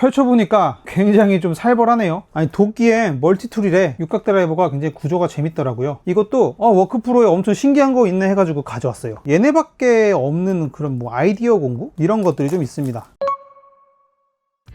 펼쳐보니까 굉장히 좀 살벌하네요. 아니 도끼에 멀티툴이래. 육각 드라이버가 굉장히 구조가 재밌더라고요. 이것도 어, 워크프로에 엄청 신기한 거 있네 해가지고 가져왔어요. 얘네밖에 없는 그런 뭐 아이디어 공구? 이런 것들이 좀 있습니다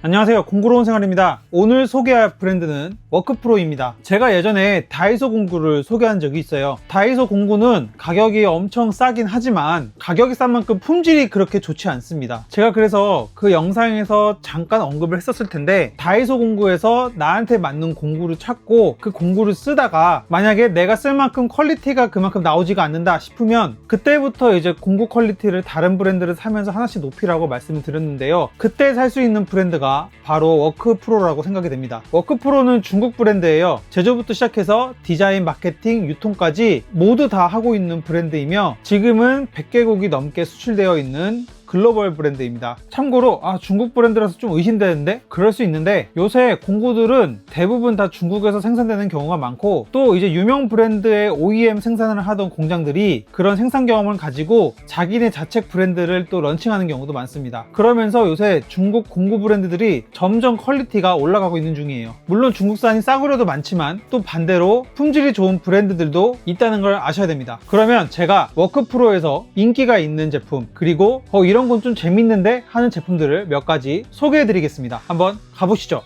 안녕하세요. 공구로운 생활입니다. 오늘 소개할 브랜드는 워크프로입니다. 제가 예전에 다이소 공구를 소개한 적이 있어요. 다이소 공구는 가격이 엄청 싸긴 하지만 가격이 싼 만큼 품질이 그렇게 좋지 않습니다. 제가 그래서 그 영상에서 잠깐 언급을 했었을 텐데 다이소 공구에서 나한테 맞는 공구를 찾고 그 공구를 쓰다가 만약에 내가 쓸 만큼 퀄리티가 그만큼 나오지가 않는다 싶으면 그때부터 이제 공구 퀄리티를 다른 브랜드를 사면서 하나씩 높이라고 말씀을 드렸는데요. 그때 살 수 있는 브랜드가 바로 워크프로라고 생각이 됩니다. 워크프로는 중국 브랜드예요. 제조부터 시작해서 디자인, 마케팅, 유통까지 모두 다 하고 있는 브랜드이며 지금은 100개국이 넘게 수출되어 있는 글로벌 브랜드입니다. 참고로 아 중국 브랜드라서 좀 의심되는데 그럴 수 있는데 요새 공구들은 대부분 다 중국에서 생산되는 경우가 많고 또 이제 유명 브랜드의 OEM 생산을 하던 공장들이 그런 생산 경험을 가지고 자기네 자책 브랜드를 또 런칭하는 경우도 많습니다. 그러면서 요새 중국 공구 브랜드들이 점점 퀄리티가 올라가고 있는 중이에요. 물론 중국산이 싸구려도 많지만 또 반대로 품질이 좋은 브랜드들도 있다는 걸 아셔야 됩니다. 그러면 제가 워크프로에서 인기가 있는 제품 그리고 어, 이런 건 좀 재밌는데 하는 제품들을 몇 가지 소개해 드리겠습니다. 한번 가보시죠.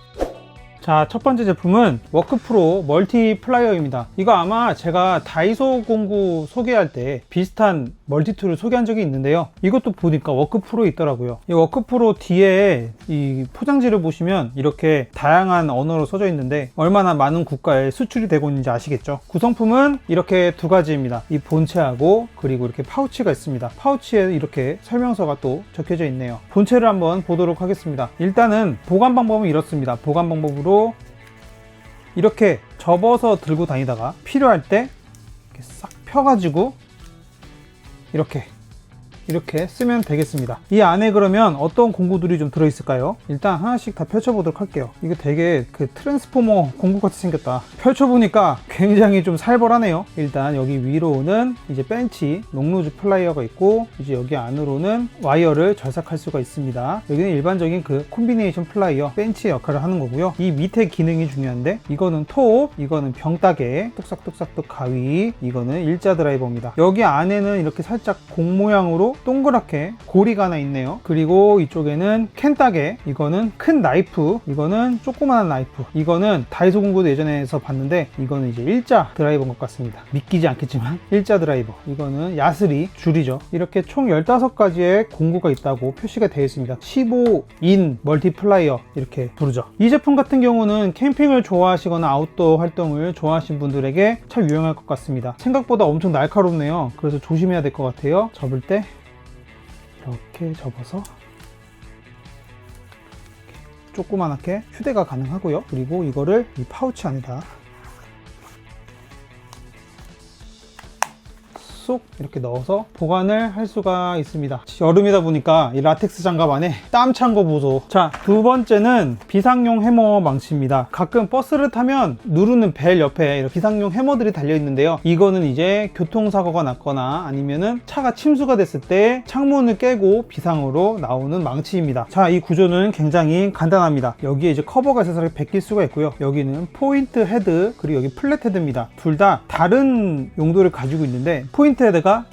자, 첫 번째 제품은 워크프로 멀티 플라이어입니다. 이거 아마 제가 다이소 공구 소개할 때 비슷한 멀티툴을 소개한 적이 있는데요. 이것도 보니까 워크프로 있더라고요. 이 워크프로 뒤에 이 포장지를 보시면 이렇게 다양한 언어로 써져 있는데 얼마나 많은 국가에 수출이 되고 있는지 아시겠죠? 구성품은 이렇게 두 가지입니다. 이 본체하고 그리고 이렇게 파우치가 있습니다. 파우치에 이렇게 설명서가 또 적혀져 있네요. 본체를 한번 보도록 하겠습니다. 일단은 보관 방법은 이렇습니다. 보관 방법으로 이렇게 접어서 들고 다니다가 필요할 때 싹 펴가지고 이렇게 이렇게 쓰면 되겠습니다. 이 안에 그러면 어떤 공구들이 좀 들어있을까요? 일단 하나씩 다 펼쳐보도록 할게요. 이거 되게 그 트랜스포머 공구 같이 생겼다. 펼쳐보니까 굉장히 좀 살벌하네요. 일단 여기 위로는 이제 벤치 롱루즈 플라이어가 있고 이제 여기 안으로는 와이어를 절삭할 수가 있습니다. 여기는 일반적인 그 콤비네이션 플라이어 벤치 역할을 하는 거고요. 이 밑에 기능이 중요한데 이거는 톱 이거는 병따개 뚝싹뚝싹뚝 가위 이거는 일자 드라이버입니다. 여기 안에는 이렇게 살짝 공 모양으로 동그랗게 고리가 하나 있네요. 그리고 이쪽에는 캔따개 이거는 큰 나이프 이거는 조그마한 나이프 이거는 다이소 공구도 예전에서 봤는데 이거는 이제 일자 드라이버인 것 같습니다. 믿기지 않겠지만 일자 드라이버. 이거는 야스리 줄이죠. 이렇게 총 15가지의 공구가 있다고 표시가 되어 있습니다. 15인 멀티플라이어 이렇게 부르죠. 이 제품 같은 경우는 캠핑을 좋아하시거나 아웃도어 활동을 좋아하시는 분들에게 참 유용할 것 같습니다. 생각보다 엄청 날카롭네요. 그래서 조심해야 될 것 같아요. 접을 때 이렇게 접어서 조그만하게 휴대가 가능하고요. 그리고 이거를 이 파우치 안에다 쏙 이렇게 넣어서 보관을 할 수가 있습니다. 여름이다 보니까 이 라텍스 장갑 안에 땀 찬 거 보소. 자 두 번째는 비상용 해머 망치입니다. 가끔 버스를 타면 누르는 벨 옆에 이렇게 비상용 해머들이 달려 있는데요. 이거는 이제 교통사고가 났거나 아니면은 차가 침수가 됐을 때 창문을 깨고 비상으로 나오는 망치입니다. 자 이 구조는 굉장히 간단합니다. 여기에 이제 커버가 이렇게 벗길 수가 있고요. 여기는 포인트 헤드 그리고 여기 플랫 헤드입니다. 둘 다 다른 용도를 가지고 있는데 포인트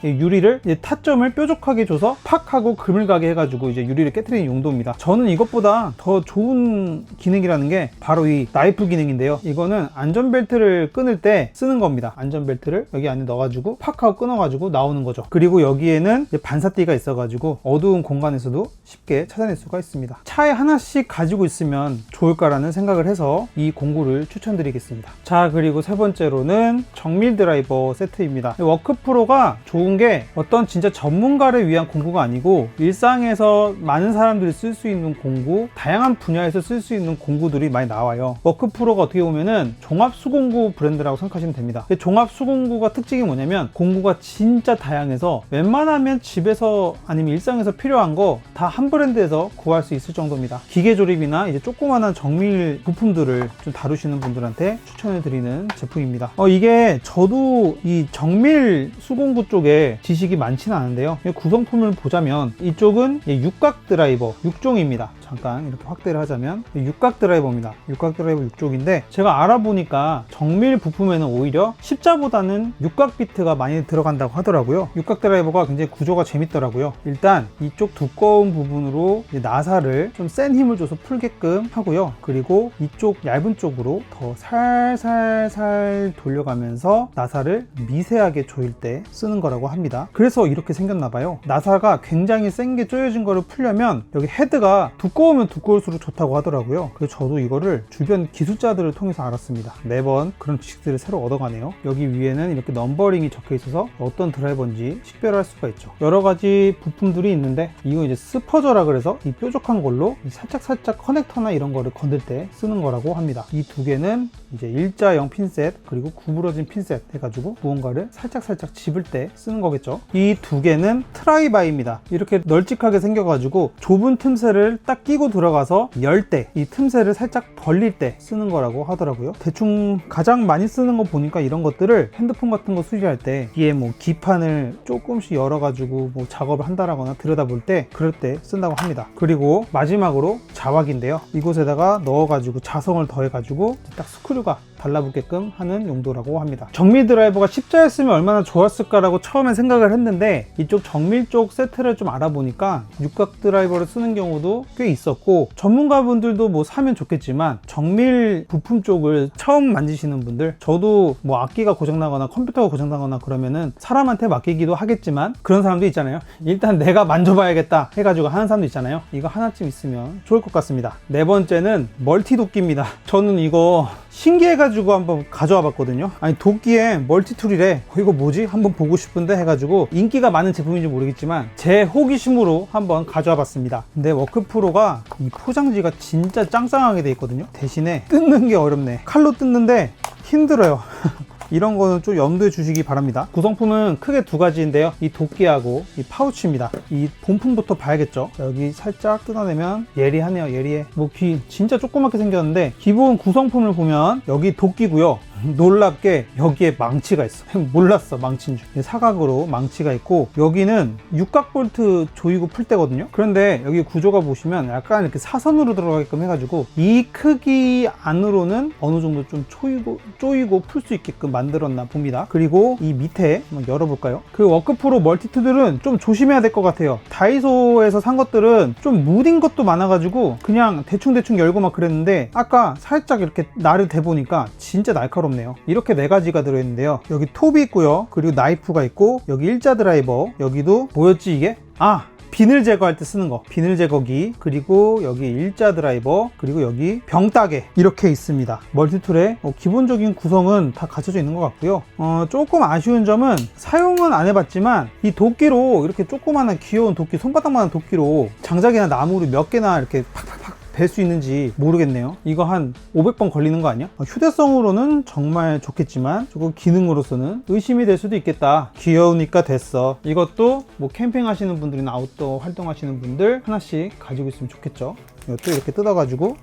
이 유리를 타점을 뾰족하게 줘서 팍 하고 금을 가게 해가지고 이제 유리를 깨뜨리는 용도입니다. 저는 이것보다 더 좋은 기능이라는 게 바로 이 나이프 기능인데요. 이거는 안전벨트를 끊을 때 쓰는 겁니다. 안전벨트를 여기 안에 넣어가지고 팍 하고 끊어가지고 나오는 거죠. 그리고 여기에는 반사띠가 있어가지고 어두운 공간에서도 쉽게 찾아낼 수가 있습니다. 차에 하나씩 가지고 있으면 좋을까라는 생각을 해서 이 공구를 추천드리겠습니다. 자 그리고 세 번째로는 정밀 드라이버 세트입니다. 워크프로가 좋은 게 어떤 진짜 전문가를 위한 공구가 아니고 일상에서 많은 사람들이 쓸 수 있는 공구 다양한 분야에서 쓸 수 있는 공구들이 많이 나와요. 워크프로가 어떻게 보면은 종합 수공구 브랜드라고 생각하시면 됩니다. 종합 수공구가 특징이 뭐냐면 공구가 진짜 다양해서 웬만하면 집에서 아니면 일상에서 필요한 거 다 한 브랜드에서 구할 수 있을 정도입니다. 기계 조립이나 이제 조그만한 정밀 부품들을 좀 다루시는 분들한테 추천해 드리는 제품입니다. 어, 이게 저도 이 정밀 수공 구 쪽에 지식이 많지는 않은데요 구성품을 보자면 이쪽은 육각 드라이버 6종입니다 잠깐 이렇게 확대를 하자면 육각 드라이버입니다. 육각 드라이버 6족인데 제가 알아보니까 정밀 부품에는 오히려 십자보다는 육각 비트가 많이 들어간다고 하더라고요. 육각 드라이버가 굉장히 구조가 재밌더라고요. 일단 이쪽 두꺼운 부분으로 나사를 좀 센 힘을 줘서 풀게끔 하고요. 그리고 이쪽 얇은 쪽으로 더 살살살 돌려가면서 나사를 미세하게 조일 때 쓰는 거라고 합니다. 그래서 이렇게 생겼나 봐요. 나사가 굉장히 센 게 조여진 거를 풀려면 여기 헤드가 두꺼우면 두꺼울수록 좋다고 하더라고요. 그래서 저도 이거를 주변 기술자들을 통해서 알았습니다. 매번 그런 지식들을 새로 얻어가네요. 여기 위에는 이렇게 넘버링이 적혀 있어서 어떤 드라이버인지 식별할 수가 있죠. 여러 가지 부품들이 있는데 이거 이제 스퍼저라 그래서 이 뾰족한 걸로 살짝 살짝 커넥터나 이런 거를 건들 때 쓰는 거라고 합니다. 이 두 개는 이제 일자형 핀셋 그리고 구부러진 핀셋 해가지고 무언가를 살짝 살짝 집을 때 쓰는 거겠죠. 이 두 개는 트라이바입니다. 이렇게 널찍하게 생겨가지고 좁은 틈새를 딱 끼고 들어가서 열 때 이 틈새를 살짝 벌릴 때 쓰는 거라고 하더라고요. 대충 가장 많이 쓰는 거 보니까 이런 것들을 핸드폰 같은 거 수리할 때 뒤에 뭐 기판을 조금씩 열어가지고 뭐 작업을 한다라거나 들여다볼 때 그럴 때 쓴다고 합니다. 그리고 마지막으로 자왁인데요. 이곳에다가 넣어가지고 자성을 더해가지고 딱 스크류가 달라붙게끔 하는 용도라고 합니다. 정밀 드라이버가 십자였으면 얼마나 좋았 을까라고 처음에 생각을 했는데 이쪽 정밀 쪽 세트를 좀 알아보니까 육각 드라이버를 쓰는 경우도 꽤 있었고 전문가분들도 뭐 사면 좋겠지만 정밀 부품 쪽을 처음 만지시는 분들 저도 뭐 악기가 고장나거나 컴퓨터가 고장나거나 그러면은 사람한테 맡기기도 하겠지만 그런 사람도 있잖아요. 일단 내가 만져봐야겠다 해가지고 하는 사람도 있잖아요. 이거 하나쯤 있으면 좋을 것 같습니다. 네 번째는 멀티 도끼입니다. 저는 이거 신기해가지고 한번 가져와 봤거든요. 아니 도끼에 멀티툴이래. 어, 이거 뭐지? 한번 보고 싶은데 해가지고 인기가 많은 제품인지 모르겠지만 제 호기심으로 한번 가져와 봤습니다. 근데 워크프로가 이 포장지가 진짜 짱짱하게 돼 있거든요. 대신에 뜯는 게 어렵네. 칼로 뜯는데 힘들어요. 이런 거는 좀 염두에 주시기 바랍니다. 구성품은 크게 두 가지인데요. 이 도끼하고 이 파우치입니다. 이 본품부터 봐야겠죠. 여기 살짝 뜯어내면 예리하네요. 예리해. 뭐 귀 진짜 조그맣게 생겼는데 기본 구성품을 보면 여기 도끼고요. 놀랍게 여기에 망치가 있어. 몰랐어, 망치인 줄. 사각으로 망치가 있고, 여기는 육각 볼트 조이고 풀 때거든요. 그런데 여기 구조가 보시면 약간 이렇게 사선으로 들어가게끔 해가지고, 이 크기 안으로는 어느 정도 좀 조이고, 조이고 풀 수 있게끔 만들었나 봅니다. 그리고 이 밑에 한번 열어볼까요? 그 워크프로 멀티툴들은 좀 조심해야 될 것 같아요. 다이소에서 산 것들은 좀 무딘 것도 많아가지고, 그냥 대충대충 열고 막 그랬는데, 아까 살짝 이렇게 나를 대보니까 진짜 날카 롭네요. 이렇게 네 가지가 들어있는데요. 여기 톱이 있고요. 그리고 나이프가 있고, 여기 일자 드라이버, 여기도 뭐였지 이게? 아! 비늘 제거할 때 쓰는 거 비늘 제거기 그리고 여기 일자 드라이버 그리고 여기 병따개 이렇게 있습니다 멀티툴의 어, 기본적인 구성은 다 갖춰져 있는 것 같고요 어, 조금 아쉬운 점은 사용은 안 해봤지만 이 도끼로 이렇게 조그마한 귀여운 도끼 손바닥만한 도끼로 장작이나 나무를 몇 개나 이렇게 팍팍팍 벨수 있는지 모르겠네요. 이거 한 500번 걸리는 거 아니야? 어, 휴대성으로는 정말 좋겠지만 조금 기능으로서는 의심이 될 수도 있겠다. 귀여우니까 됐어. 이것도 뭐 캠핑 하시는 분들이나 아웃도어 활동하시는 분들 하나씩 가지고 있으면 좋겠죠. 이것도 이렇게 뜯어가지고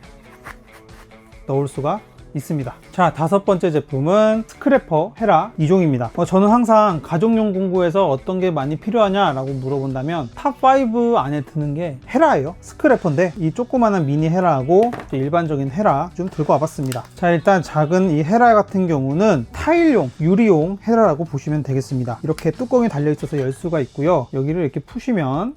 넣을 수가 있습니다. 자, 다섯 번째 제품은 스크래퍼 헤라 2종입니다. 어, 저는 항상 가족용 공구에서 어떤 게 많이 필요하냐 라고 물어본다면 탑5 안에 드는 게 헤라예요. 스크래퍼인데 이 조그마한 미니 헤라하고 일반적인 헤라 좀 들고 와봤습니다. 자, 일단 작은 이 헤라 같은 경우는 타일용, 유리용 헤라라고 보시면 되겠습니다. 이렇게 뚜껑이 달려 있어서 열 수가 있고요. 여기를 이렇게 푸시면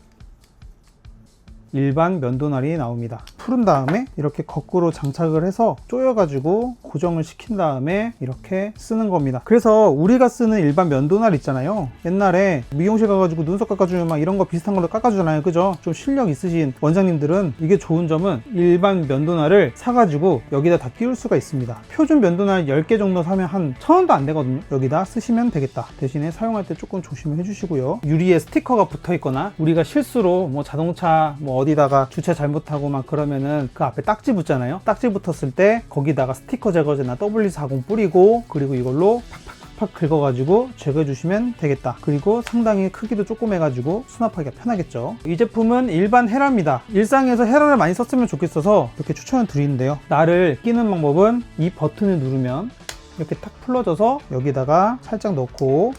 일반 면도날이 나옵니다. 풀은 다음에 이렇게 거꾸로 장착을 해서 조여가지고 고정을 시킨 다음에 이렇게 쓰는 겁니다. 그래서 우리가 쓰는 일반 면도날 있잖아요. 옛날에 미용실 가가지고 눈썹 깎아주면 막 이런 거 비슷한 걸로 깎아주잖아요. 그죠? 좀 실력 있으신 원장님들은 이게 좋은 점은 일반 면도날을 사가지고 여기다 다 끼울 수가 있습니다. 표준 면도날 10개 정도 사면 한 천원도 안 되거든요. 여기다 쓰시면 되겠다. 대신에 사용할 때 조금 조심해 주시고요. 유리에 스티커가 붙어 있거나 우리가 실수로 뭐 자동차 뭐 어디다가 주차 잘못하고 막 그러면 은 그 앞에 딱지 붙잖아요. 딱지 붙었을 때 거기다가 스티커 제거제나 W40 뿌리고 그리고 이걸로 팍팍 팍 긁어가지고 제거해 주시면 되겠다. 그리고 상당히 크기도 조그매가지고 수납하기가 편하겠죠. 이 제품은 일반 헤라입니다. 일상에서 헤라를 많이 썼으면 좋겠어서 이렇게 추천을 드리는데요. 나를 끼는 방법은 이 버튼을 누르면 이렇게 탁 풀러져서 여기다가 살짝 넣고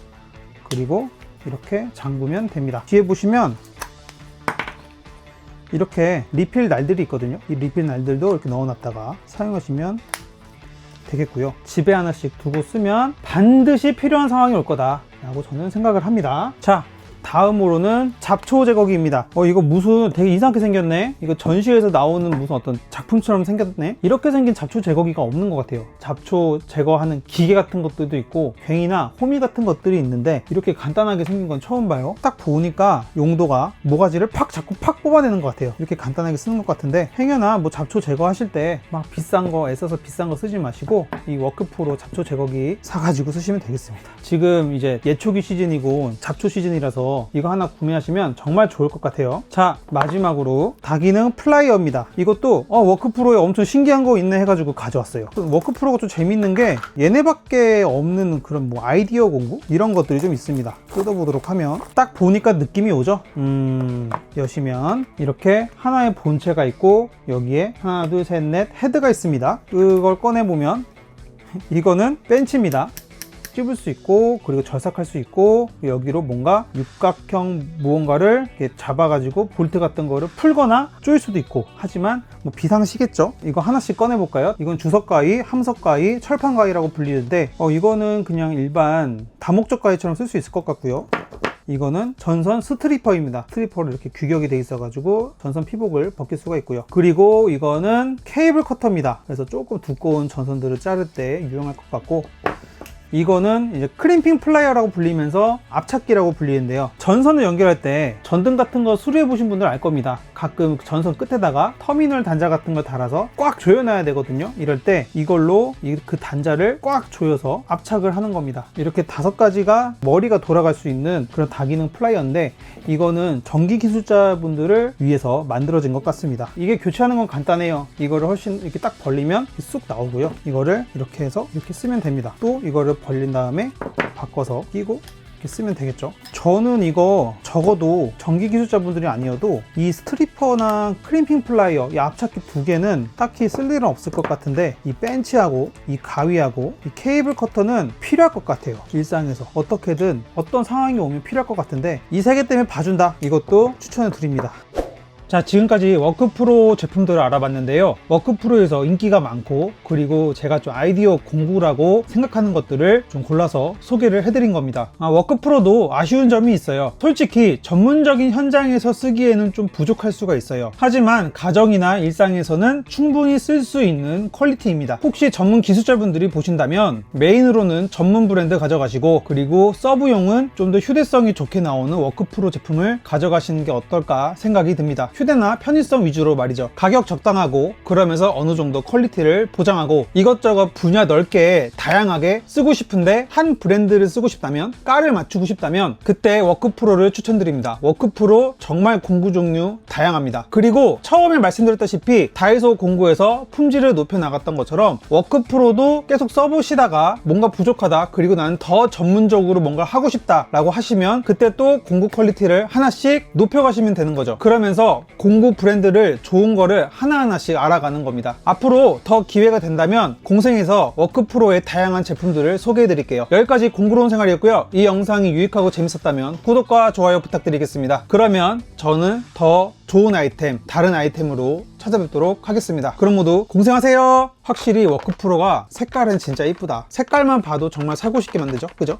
그리고 이렇게 잠그면 됩니다. 뒤에 보시면 이렇게 리필 날들이 있거든요. 이 리필 날들도 이렇게 넣어놨다가 사용하시면 되겠고요. 집에 하나씩 두고 쓰면 반드시 필요한 상황이 올 거다. 라고 저는 생각을 합니다. 자, 다음으로는 잡초 제거기입니다. 어, 이거 무슨 되게 이상하게 생겼네? 이거 전시회에서 나오는 무슨 어떤 작품처럼 생겼네? 이렇게 생긴 잡초 제거기가 없는 것 같아요. 잡초 제거하는 기계 같은 것들도 있고, 괭이나 호미 같은 것들이 있는데, 이렇게 간단하게 생긴 건 처음 봐요. 딱 보니까 용도가 모가지를 팍 잡고 팍 뽑아내는 것 같아요. 이렇게 간단하게 쓰는 것 같은데, 행여나 뭐 잡초 제거하실 때 막 비싼 거 애써서 비싼 거 쓰지 마시고, 이 워크프로 잡초 제거기 사가지고 쓰시면 되겠습니다. 지금 이제 예초기 시즌이고 잡초 시즌이라서 이거 하나 구매하시면 정말 좋을 것 같아요. 자, 마지막으로 다기능 플라이어입니다. 이것도 어, 워크프로에 엄청 신기한 거 있네 해가지고 가져왔어요. 워크프로가 좀 재밌는 게 얘네밖에 없는 그런 뭐 아이디어 공부 이런 것들이 좀 있습니다. 뜯어보도록 하면 딱 보니까 느낌이 오죠? 음, 여시면 이렇게 하나의 본체가 있고 여기에 하나, 둘, 셋, 넷 헤드가 있습니다. 그걸 꺼내보면 이거는 벤치입니다. 찝을 수 있고 그리고 절삭할 수 있고 여기로 뭔가 육각형 무언가를 잡아가지고 볼트 같은 거를 풀거나 조일 수도 있고 하지만 뭐 비상시겠죠 이거 하나씩 꺼내 볼까요 이건 주석가위 함석가위 철판가위라고 불리는데 어 이거는 그냥 일반 다목적 가위처럼 쓸 수 있을 것 같고요 이거는 전선 스트리퍼입니다. 스트리퍼로 이렇게 규격이 돼 있어가지고 전선 피복을 벗길 수가 있고요. 그리고 이거는 케이블 커터입니다. 그래서 조금 두꺼운 전선들을 자를 때 유용할 것 같고 이거는 이제 크림핑 플라이어라고 불리면서 앞찾기라고 불리는데요. 전선을 연결할 때 전등 같은 거 수리해 보신 분들 알 겁니다. 가끔 전선 끝에다가 터미널 단자 같은 걸 달아서 꽉 조여놔야 되거든요. 이럴 때 이걸로 이- 그 단자를 꽉 조여서 압착을 하는 겁니다. 이렇게 다섯 가지가 머리가 돌아갈 수 있는 그런 다기능 플라이어인데 이거는 전기 기술자분들을 위해서 만들어진 것 같습니다. 이게 교체하는 건 간단해요. 이거를 훨씬 이렇게 딱 벌리면 쑥 나오고요. 이거를 이렇게 해서 이렇게 쓰면 됩니다. 또 이거를 벌린 다음에 바꿔서 끼고 이렇게 쓰면 되겠죠. 저는 이거 적어도 전기 기술자분들이 아니어도 이 스트리퍼나 크림핑 플라이어 이 앞찾기 두 개는 딱히 쓸 일은 없을 것 같은데 이 벤치하고 이 가위하고 이 케이블 커터는 필요할 것 같아요. 일상에서 어떻게든 어떤 상황이 오면 필요할 것 같은데 이 세 개 때문에 봐준다. 이것도 추천해 드립니다. 자, 지금까지 워크프로 제품들을 알아봤는데요. 워크프로에서 인기가 많고, 그리고 제가 좀 아이디어 공부라고 생각하는 것들을 좀 골라서 소개를 해드린 겁니다. 아, 워크프로도 아쉬운 점이 있어요. 솔직히 전문적인 현장에서 쓰기에는 좀 부족할 수가 있어요. 하지만 가정이나 일상에서는 충분히 쓸 수 있는 퀄리티입니다. 혹시 전문 기술자분들이 보신다면 메인으로는 전문 브랜드 가져가시고, 그리고 서브용은 좀 더 휴대성이 좋게 나오는 워크프로 제품을 가져가시는 게 어떨까 생각이 듭니다. 휴대나 편의성 위주로 말이죠. 가격 적당하고 그러면서 어느 정도 퀄리티를 보장하고 이것저것 분야 넓게 다양하게 쓰고 싶은데 한 브랜드를 쓰고 싶다면 깔을 맞추고 싶다면 그때 워크프로를 추천드립니다. 워크프로 정말 공구 종류 다양합니다. 그리고 처음에 말씀드렸다시피 다이소 공구에서 품질을 높여 나갔던 것처럼 워크프로도 계속 써보시다가 뭔가 부족하다 그리고 나는 더 전문적으로 뭔가 하고 싶다 라고 하시면 그때 또 공구 퀄리티를 하나씩 높여가시면 되는 거죠. 그러면서 공구 브랜드를 좋은 거를 하나하나씩 알아가는 겁니다. 앞으로 더 기회가 된다면 공생에서 워크프로의 다양한 제품들을 소개해 드릴게요. 여기까지 공구로운 생활이었고요. 이 영상이 유익하고 재밌었다면 구독과 좋아요 부탁드리겠습니다. 그러면 저는 더 좋은 아이템, 다른 아이템으로 찾아뵙도록 하겠습니다. 그럼 모두 공생하세요! 확실히 워크프로가 색깔은 진짜 이쁘다. 색깔만 봐도 정말 사고 싶게 만들죠? 그죠?